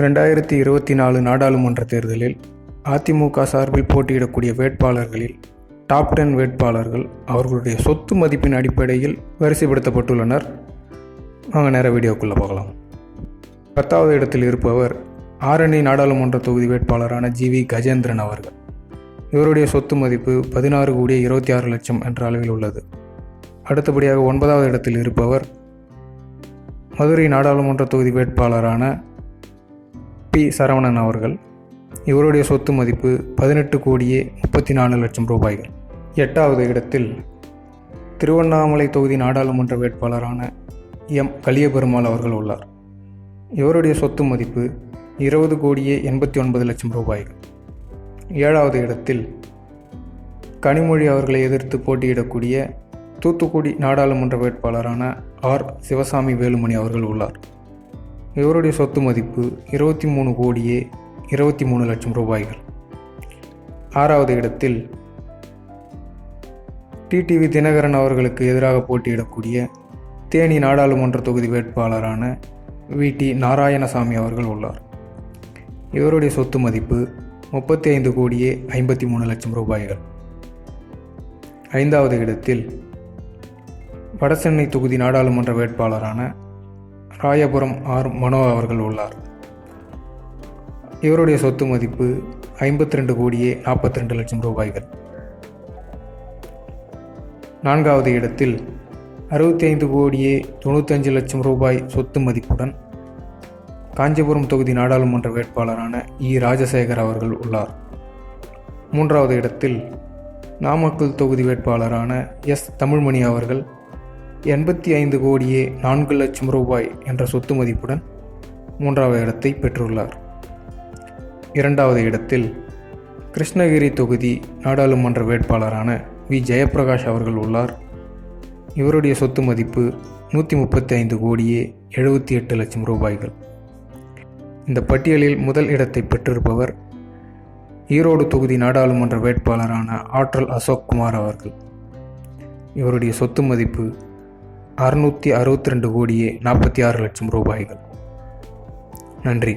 ரெண்டாயிரத்தி இருபத்தி நாலு நாடாளுமன்ற தேர்தலில் அதிமுக சார்பில் போட்டியிடக்கூடிய வேட்பாளர்களில் டாப் டென் வேட்பாளர்கள் அவர்களுடைய சொத்து மதிப்பின் அடிப்படையில் வரிசைப்படுத்தப்பட்டுள்ளனர். நாங்கள் நேர வீடியோக்குள்ளே பார்க்கலாம் பத்தாவது இடத்தில் இருப்பவர் ஆரணி நாடாளுமன்ற தொகுதி வேட்பாளரான ஜி வி கஜேந்திரன் அவர்கள். இவருடைய சொத்து மதிப்பு பதினாறு கோடியே இருபத்தி ஆறு லட்சம் என்ற அளவில் உள்ளது. அடுத்தபடியாக ஒன்பதாவது இடத்தில் இருப்பவர் மதுரை நாடாளுமன்ற தொகுதி வேட்பாளரான பி சரவணன் அவர்கள். இவருடைய சொத்து மதிப்பு பதினெட்டு கோடியே முப்பத்தி நாலு லட்சம் ரூபாய்கள். எட்டாவது இடத்தில் திருவண்ணாமலை தொகுதி நாடாளுமன்ற வேட்பாளரான எம். கலியபெருமாள் அவர்கள் உள்ளார். இவருடைய சொத்து மதிப்பு இருபது கோடியே எண்பத்தி ஒன்பது லட்சம் ரூபாய்கள். ஏழாவது இடத்தில் கனிமொழி அவர்களை எதிர்த்து போட்டியிடக்கூடிய தூத்துக்குடி நாடாளுமன்ற வேட்பாளரான ஆர். சிவசாமி வேலுமணி அவர்கள் உள்ளார். இவருடைய சொத்து மதிப்பு இருபத்தி மூணு கோடியே இருபத்தி மூணு லட்சம் ரூபாய்கள். ஆறாவது இடத்தில் டிடிவி தினகரன் அவர்களுக்கு எதிராக போட்டியிடக்கூடிய தேனி நாடாளுமன்ற தொகுதி வேட்பாளரான வி டி நாராயணசாமி அவர்கள் உள்ளார். இவருடைய சொத்து மதிப்பு முப்பத்தி ஐந்து கோடியே ஐம்பத்தி மூணு லட்சம் ரூபாய்கள். ஐந்தாவது இடத்தில் வடசென்னை தொகுதி நாடாளுமன்ற வேட்பாளரான ராயபுரம் ஆர் மனோ அவர்கள் உள்ளார். இவருடைய சொத்து மதிப்பு ஐம்பத்தி ரெண்டு கோடியே நாற்பத்தி ரெண்டு லட்சம் ரூபாய்கள். நான்காவது இடத்தில் அறுபத்தி ஐந்து கோடியே தொண்ணூத்தஞ்சு லட்சம் ரூபாய் சொத்து மதிப்புடன் காஞ்சிபுரம் தொகுதி நாடாளுமன்ற வேட்பாளரான இ. ராஜசேகர் அவர்கள் உள்ளார். மூன்றாவது இடத்தில் நாமக்கல் தொகுதி வேட்பாளரான எஸ். தமிழ்மணி அவர்கள் எண்பத்தி ஐந்து கோடியே நான்கு லட்சம் ரூபாய் என்ற சொத்து மதிப்புடன் மூன்றாவது இடத்தை பெற்றுள்ளார். இரண்டாவது இடத்தில் கிருஷ்ணகிரி தொகுதி நாடாளுமன்ற வேட்பாளரான வி. ஜெயபிரகாஷ் அவர்கள் உள்ளார். இவருடைய சொத்து மதிப்பு நூற்றி முப்பத்தி ஐந்து கோடியே எழுபத்தி எட்டு லட்சம் ரூபாய்கள். இந்த பட்டியலில் முதல் இடத்தை பெற்றிருப்பவர் ஈரோடு தொகுதி நாடாளுமன்ற வேட்பாளரான ஆற்றல் அசோக் குமார் அவர்கள். இவருடைய சொத்து மதிப்பு அறுநூற்றி அறுபத்தி ரெண்டு கோடியே நாற்பத்தி ஆறு லட்சம் ரூபாய்கள். நன்றி.